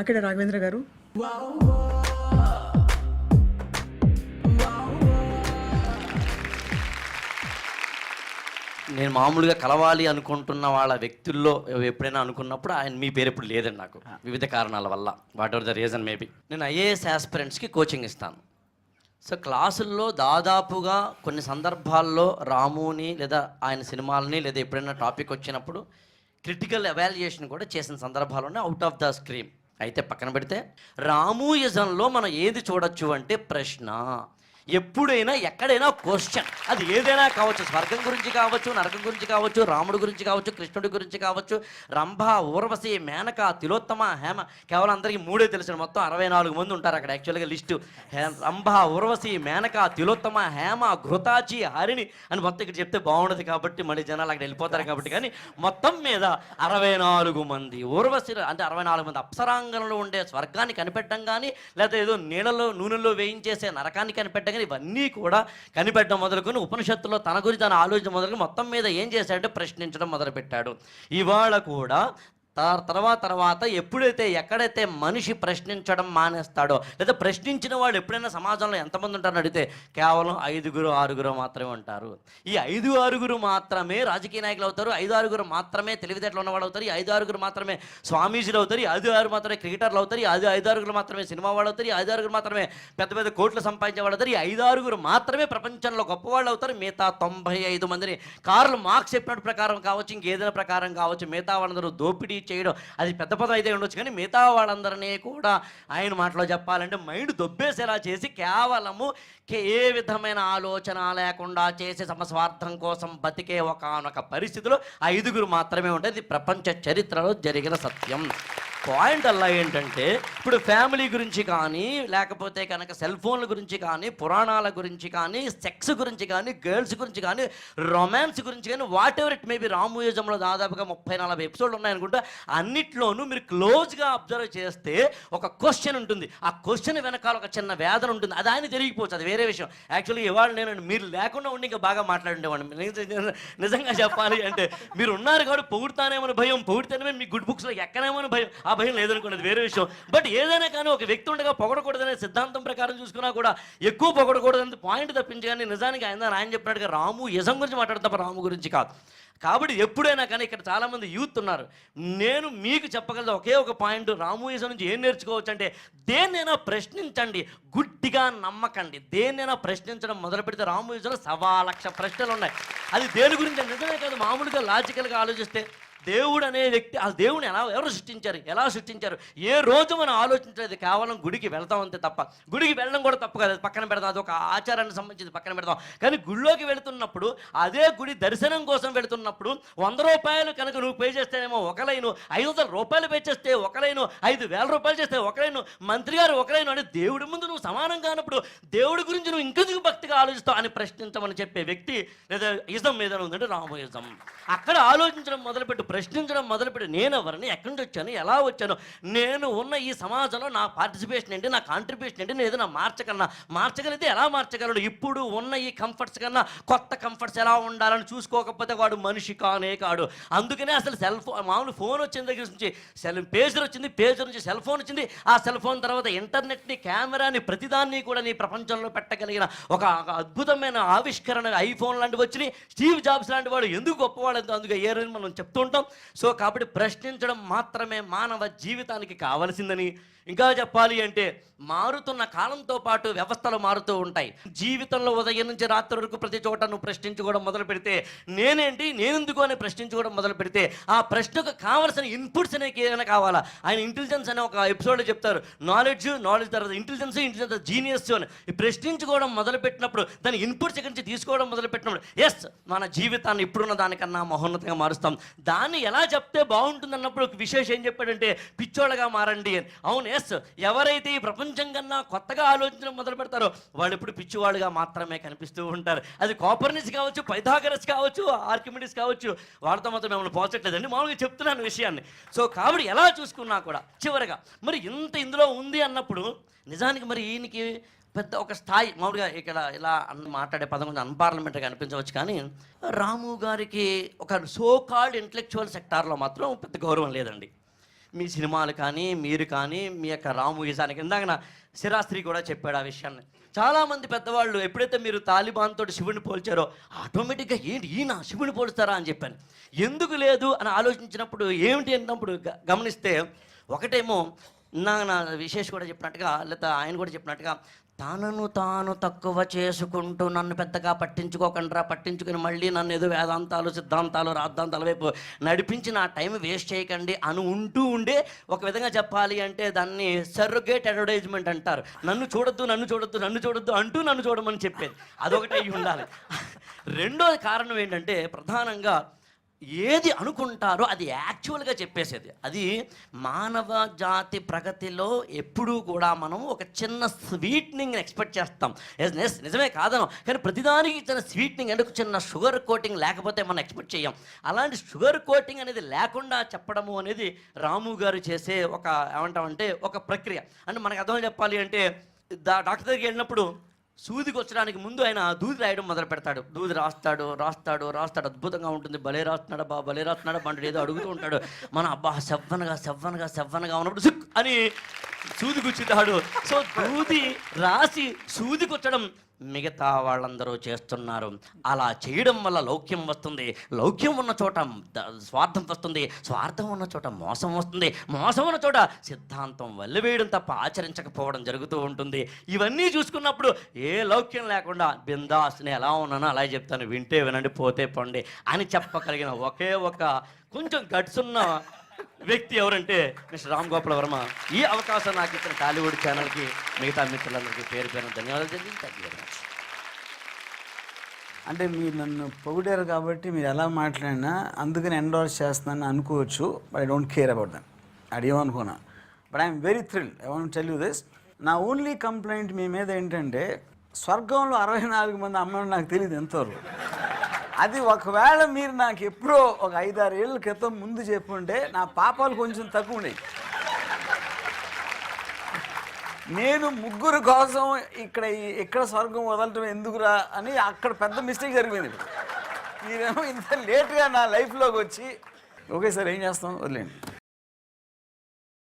ఆకిడ రాఘవేంద్ర గారు. నేను మామూలుగా కలవాలి అనుకుంటున్న వాళ్ళ వ్యక్తుల్లో ఎప్పుడైనా అనుకున్నప్పుడు ఆయన మీ పేరు ఇప్పుడు లేదండి నాకు వివిధ కారణాల వల్ల. Whatever the reason maybe నేను ఐఏఎస్ ఆస్పిరెంట్స్కి కోచింగ్ ఇస్తాను. సో క్లాసుల్లో దాదాపుగా కొన్ని సందర్భాల్లో రాముని లేదా ఆయన సినిమాలని లేదా ఎప్పుడైనా టాపిక్ వచ్చినప్పుడు క్రిటికల్ ఎవాల్యుయేషన్ కూడా చేసిన సందర్భాలు ఉన్నాయి అవుట్ ఆఫ్ ద స్క్రీమ్ అయితే పక్కన పెడితే రామూయిజంలో మనం ఏది చూడొచ్చు అంటే ప్రశ్న. ఎప్పుడైనా ఎక్కడైనా క్వశ్చన్ అది ఏదైనా కావచ్చు స్వర్గం గురించి కావచ్చు నరకం గురించి కావచ్చు రాముడి గురించి కావచ్చు కృష్ణుడి గురించి కావచ్చు రంభ ఊర్వశి మేనక తిలోత్తమ హేమ కేవలం అందరికీ మూడే తెలిసిన మొత్తం అరవై నాలుగు మంది ఉంటారు అక్కడ యాక్చువల్గా లిస్టు. రంభ ఊర్వశి మేనక తిలోత్తమ హేమ ఘృతాచి హరిణి అని మొత్తం ఇక్కడ చెప్తే బాగుండదు కాబట్టి మళ్ళీ జనాలు అక్కడ వెళ్ళిపోతారు కాబట్టి. కానీ మొత్తం మీద అరవై నాలుగు మంది ఊర్వశి అంటే అరవై నాలుగు మంది అప్సరాంగంలో ఉండే స్వర్గాన్ని కనిపెట్టడం కానీ లేదా ఏదో నీళ్ళలో నూనెలో వేయించేసే నరకాన్ని కనిపెట్టడం కానీ ఇవన్నీ కూడా కనిపెట్టడం మొదలుకొని ఉపనిషత్తులో తన గురించి తన ఆలోచన మొదలుకొని మొత్తం మీద ఏం చేశాడంటే ప్రశ్నించడం మొదలుపెట్టాడు. ఇవాళ కూడా తర్వాత తర్వాత ఎప్పుడైతే ఎక్కడైతే మనిషి ప్రశ్నించడం మానేస్తాడో లేదా ప్రశ్నించిన వాళ్ళు ఎప్పుడైనా సమాజంలో ఎంతమంది ఉంటారని అడిగితే కేవలం ఐదుగురు ఆరుగురు మాత్రమే ఉంటారు. ఈ ఐదు ఆరుగురు మాత్రమే రాజకీయ నాయకులు అవుతారు. ఐదు ఆరుగురు మాత్రమే తెలివితేటలు ఉన్నవాళ్ళు అవుతారు. ఈ ఐదు ఆరుగురు మాత్రమే స్వామీజీలు అవుతారు. ఈ ఐదు ఆరు మాత్రమే క్రికెటర్లు అవుతారు. ఈ ఐదు ఐదు ఆరుగురు మాత్రమే సినిమా వాళ్ళు అవుతారు. ఈ ఐదు ఆరుగురు మాత్రమే పెద్ద పెద్ద కోట్లు సంపాదించే వాళ్ళు అవుతారు. ఈ ఐదు ఆరుగురు మాత్రమే ప్రపంచంలో గొప్పవాళ్ళు అవుతారు. మిగతా తొంభై ఐదు మందిని. కార్లు మార్క్స్ చెప్పినట్టు ప్రకారం కావచ్చు ఇంకేదైనా ప్రకారం కావచ్చు మిగతా వాళ్ళందరూ దోపిడీ చేయడం. అది పెద్ద పదం అయితే ఉండొచ్చు. కానీ మిగతా వాళ్ళందరినీ కూడా ఆయన మాటలో చెప్పాలంటే మైండ్ దొబ్బేసేలా చేసి కేవలము ఏ విధమైన ఆలోచన లేకుండా చేసే సమస్వార్థం కోసం బతికే ఒకనొక పరిస్థితిలో ఐదుగురు మాత్రమే ఉంటుంది ఇది ప్రపంచ చరిత్రలో జరిగిన సత్యం. పాయింట్ అలా ఏంటంటే ఇప్పుడు ఫ్యామిలీ గురించి కానీ లేకపోతే కనుక సెల్ ఫోన్ల గురించి కానీ పురాణాల గురించి కానీ సెక్స్ గురించి కానీ గర్ల్స్ గురించి కానీ రొమాన్స్ గురించి కానీ వాట్ ఎవర్ ఇట్ మేబీ రామూయిజంలో దాదాపుగా ముప్పై నలభై ఎపిసోడ్లు ఉన్నాయనుకుంటా. అన్నిట్లోనూ మీరు క్లోజ్గా అబ్జర్వ్ చేస్తే ఒక క్వశ్చన్ ఉంటుంది. ఆ క్వశ్చన్ వెనకాల ఒక చిన్న వేదన ఉంటుంది. అది ఆయన జరిగిపోవచ్చు అది వేరే విషయం. యాక్చువల్లీ ఇవాళ నేను మీరు లేకుండా ఉండి ఇంకా బాగా మాట్లాడుండేవాడిని. నిజంగా చెప్పాలి అంటే మీరు ఉన్నారు కాబట్టి పొగుడుతానేమని భయం. పొగిడితేనే మీ గుడ్ బుక్స్లో ఎక్కనేమని భయం. ఆ భయం లేదనుకున్నది వేరే విషయం. బట్ ఏదైనా కానీ ఒక వ్యక్తి ఉండగా పొగడకూడదనే సిద్ధాంతం ప్రకారం చూసుకున్నా కూడా ఎక్కువ పొగడకూడదని పాయింట్ తప్పించి కానీ నిజానికి ఆయన ఆయన చెప్పినట్టుగా రాము యజం గురించి మాట్లాడతాం తప్ప రాము గురించి కాదు. కాబట్టి ఎప్పుడైనా కానీ ఇక్కడ చాలామంది యూత్ ఉన్నారు. నేను మీకు చెప్పగలదు ఒకే ఒక పాయింట్ రాము యజం నుంచి ఏం నేర్చుకోవచ్చు అంటే దేన్నైనా ప్రశ్నించండి గుడ్డిగా నమ్మకండి. దేన్నైనా ప్రశ్నించడం మొదలు పెడితే రామూయిజంలో సవా లక్ష ప్రశ్నలు ఉన్నాయి. అది దేని గురించి నిజమే కాదు మామూలుగా లాజికల్గా ఆలోచిస్తే దేవుడు అనే వ్యక్తి ఆ దేవుని ఎలా ఎవరు సృష్టించారు ఎలా సృష్టించారు ఏ రోజు మనం ఆలోచించలేదు కేవలం గుడికి వెళ్తాం అంతే తప్ప. గుడికి వెళ్ళడం కూడా తప్పు కదా అది పక్కన పెడతాం అది ఒక ఆచారానికి సంబంధించి పక్కన పెడతాం కానీ గుడిలోకి వెళుతున్నప్పుడు అదే గుడి దర్శనం కోసం వెళుతున్నప్పుడు వంద రూపాయలు కనుక నువ్వు పే చేస్తేనేమో ఒక లైను ఐదు వందల రూపాయలు పే చేస్తే ఒక లైను ఐదు వేల రూపాయలు చేస్తే ఒక లైను మంత్రి గారు ఒకలైను అంటే దేవుడి ముందు నువ్వు సమానం కానప్పుడు దేవుడి గురించి నువ్వు ఇంకెందుకు భక్తిగా ఆలోచిస్తావు అని ప్రశ్నించమని చెప్పే వ్యక్తి లేదా ఇజం మీద ఉందంటే రామయిజం. అక్కడ ఆలోచించడం మొదలుపెట్టు. ప్రశ్నించడం మొదలుపెట్టి నేను ఎవరిని ఎక్కడి నుంచి వచ్చాను ఎలా వచ్చాను నేను ఉన్న ఈ సమాజంలో నా పార్టిసిపేషన్ ఏంటి నా కాంట్రిబ్యూషన్ ఏంటి నేను ఏదైనా మార్చగలనా మార్చగలిగితే ఎలా మార్చగలడు ఇప్పుడు ఉన్న ఈ కంఫర్ట్స్ కన్నా కొత్త కంఫర్ట్స్ ఎలా ఉండాలని చూసుకోకపోతే వాడు మనిషి కానే కాడు. అందుకనే అసలు సెల్ ఫోన్ మామూలు ఫోన్ వచ్చిన దగ్గర నుంచి సెల్ పేజర్ వచ్చింది పేజర్ నుంచి సెల్ ఫోన్ వచ్చింది ఆ సెల్ ఫోన్ తర్వాత ఇంటర్నెట్ని కెమెరాని ప్రతిదాన్ని కూడా నీ ప్రపంచంలో పెట్టగలిగిన ఒక అద్భుతమైన ఆవిష్కరణ ఐఫోన్ లాంటివి వచ్చినాయి స్టీవ్ జాబ్స్ లాంటి వాడు ఎందుకు గొప్పవాడు? అందుకే ఏ రోజు మనం చెప్తుంటాం సో కాబట్టి ప్రశ్నించడం మాత్రమే మానవ జీవితానికి కావలసిందని ఇంకా చెప్పాలి అంటే మారుతున్న కాలంతో పాటు వ్యవస్థలు మారుతూ ఉంటాయి. జీవితంలో ఉదయం నుంచి రాత్రి వరకు ప్రతి చోట నువ్వు ప్రశ్నించుకోవడం మొదలు పెడితే నేనేంటి నేనెందుకు అని ప్రశ్నించుకోవడం మొదలు పెడితే ఆ ప్రశ్నకు కావలసిన ఇన్పుట్స్ అనేవి ఏదైనా కావాలా? ఆయన ఇంటెలిజెన్స్ అనే ఒక ఎపిసోడ్లో చెప్తారు. నాలెడ్జ్ నాలెడ్జ్ తర్వాత ఇంటెలిజెన్స్ ఇంటెలిజెన్స్ జీనియస్ అని. ప్రశ్నించుకోవడం మొదలు పెట్టినప్పుడు దాని ఇన్పుట్స్ ఇక్కడి నుంచి తీసుకోవడం మొదలు పెట్టినప్పుడు ఎస్ మన జీవితాన్ని ఇప్పుడున్న దానికన్నా మహోన్నతంగా మారుస్తాం. దాన్ని ఎలా చెప్తే బాగుంటుంది అన్నప్పుడు ఒక విశేషం ఏం చెప్పాడంటే పిచ్చోళ్ళగా మారండి అని. అవును ఎస్ ఎవరైతే ఈ ప్రపంచం కన్నా కొత్తగా ఆలోచించడం మొదలు పెడతారో వాళ్ళు ఇప్పుడు పిచ్చివాళ్ళుగా మాత్రమే కనిపిస్తూ ఉంటారు. అది కాపర్నిస్ కావచ్చు పైథాగరస్ కావచ్చు ఆర్కిమిడిస్ కావచ్చు వాళ్ళతో మాత్రం మిమ్మల్ని పోచట్లేదండి మామూలుగా చెప్తున్నాను విషయాన్ని. సో కాబట్టి ఎలా చూసుకున్నా కూడా చివరగా మరి ఇంత ఇందులో ఉంది అన్నప్పుడు నిజానికి మరి ఈయనకి పెద్ద ఒక స్థాయి మామూలుగా ఇక్కడ ఇలా అన్న మాట్లాడే పదం కొంచెం అన్పార్లమెంటరీగా అనిపించవచ్చు కానీ రాము గారికి ఒక సో కాల్డ్ ఇంటలెక్చువల్ సెక్టార్లో మాత్రం పెద్ద గౌరవం లేదండి. మీ సినిమాలు కానీ మీరు కానీ మీ యొక్క రాము ఈజానికి ఇందాక నా శిరాస్త్రి కూడా చెప్పాడు ఆ విషయాన్ని. చాలామంది పెద్దవాళ్ళు ఎప్పుడైతే మీరు తాలిబాన్ తోటి శివుని పోల్చారో ఆటోమేటిక్గా ఏంటి ఈయన శివుని పోలుస్తారా అని చెప్పాను. ఎందుకు లేదు అని ఆలోచించినప్పుడు ఏమిటి అన్నప్పుడు గ- గమనిస్తే ఒకటేమో నా నా విశేష్ కూడా చెప్పినట్టుగా లేదా ఆయన కూడా చెప్పినట్టుగా తనను తాను తక్కువ చేసుకుంటూ నన్ను పెద్దగా పట్టించుకోకుండా పట్టించుకుని మళ్ళీ నన్ను ఏదో వేదాంతాలు సిద్ధాంతాలు రాద్ధాంతాల వైపు నడిపించి నా టైం వేస్ట్ చేయకండి అని ఉంటూ ఉండే ఒక విధంగా చెప్పాలి అంటే దాన్ని సర్రొగేట్ అడ్వర్టైజ్మెంట్ అంటారు. నన్ను చూడొద్దు నన్ను చూడొద్దు నన్ను చూడొద్దు అంటూ నన్ను చూడమని చెప్పేది. అదొకటి అయి ఉండాలి. రెండోది కారణం ఏంటంటే ప్రధానంగా ఏది అనుకుంటారో అది యాక్చువల్గా చెప్పేసేది. అది మానవ జాతి ప్రగతిలో ఎప్పుడూ కూడా మనం ఒక చిన్న స్వీట్నింగ్ ఎక్స్పెక్ట్ చేస్తాం. ఎస్ ఎస్ నిజమే కాదను కానీ ప్రతిదానికి చిన్న స్వీట్నింగ్ అంటే ఒక చిన్న షుగర్ కోటింగ్ లేకపోతే మనం ఎక్స్పెక్ట్ చేయం అలాంటి షుగర్ కోటింగ్ అనేది లేకుండా చెప్పడము అనేది రాము గారు చేసే ఒక ఏమంటామంటే ఒక ప్రక్రియ. అంటే మనకు అర్థం చెప్పాలి అంటే డాక్టర్ దగ్గరికి వెళ్ళినప్పుడు సూదికి వచ్చడానికి ముందు ఆయన దూది రాయడం మొదలు పెడతాడు. దూది రాస్తాడు రాస్తాడు రాస్తాడు. అద్భుతంగా ఉంటుంది. భలే రాస్తున్నాడా బా భలే రాస్తున్నాడా బండు ఏదో అడుగుతూ ఉంటాడు. మన అబ్బా సెవ్వనగా సెవ్వనగా సెవ్వనగా ఉన్నప్పుడు సిక్ అని సూది గుచ్చుతాడు సో దూది రాసి సూది కుచ్చడం మిగతా వాళ్ళందరూ చేస్తున్నారు. అలా చేయడం వల్ల లౌక్యం వస్తుంది. లౌక్యం ఉన్న చోట స్వార్థం వస్తుంది. స్వార్థం ఉన్న చోట మోసం వస్తుంది. మోసం ఉన్న చోట సిద్ధాంతం వల్లివేయడం తప్ప ఆచరించకపోవడం జరుగుతూ ఉంటుంది. ఇవన్నీ చూసుకున్నప్పుడు ఏ లౌక్యం లేకుండా బిందాస్ నేను ఎలా ఉన్నానో అలా చెప్తాను. వింటే వినండి పోతే పండి అని చెప్పగలిగిన ఒకే ఒక కొంచెం గట్స్ ఉన్న వ్యక్తి ఎవరంటే మిస్టర్ రామ్ గోపాల వర్మ. ఈ అవకాశం నాకు ఇచ్చిన టాలీవుడ్ ఛానల్కి మిగతా మిత్రులందరికీ పేరు పేరు ధన్యవాదాలు తెలియదు థ్యాంక్ యూ అంటే మీరు నన్ను పొగిడారు కాబట్టి మీరు ఎలా మాట్లాడినా అందుకని ఎండోర్స్ చేస్తున్నాను అనుకోవచ్చు but I don't care about then అడిగేమనుకున్నా but I'm very thrill I want tell you this నా ఓన్లీ కంప్లైంట్ మీ మీద ఏంటంటే స్వర్గంలో అరవై నాలుగు మంది అమ్మని నాకు తెలియదు ఎంతవరకు. అది ఒకవేళ మీరు నాకు ఎప్పుడో ఒక ఐదారు ఏళ్ళ క్రితం ముందు చెప్పుంటే నా పాపాలు కొంచెం తక్కువ ఉండేవి. నేను ముగ్గురు కోసం ఇక్కడ ఇక్కడ స్వర్గం వదలటం ఎందుకురా అని అక్కడ పెద్ద మిస్టేక్ జరిగింది మీరేమో ఇంత లేట్గా నా లైఫ్లోకి వచ్చి ఓకే సార్ ఏం చేస్తాం? వదిలేండి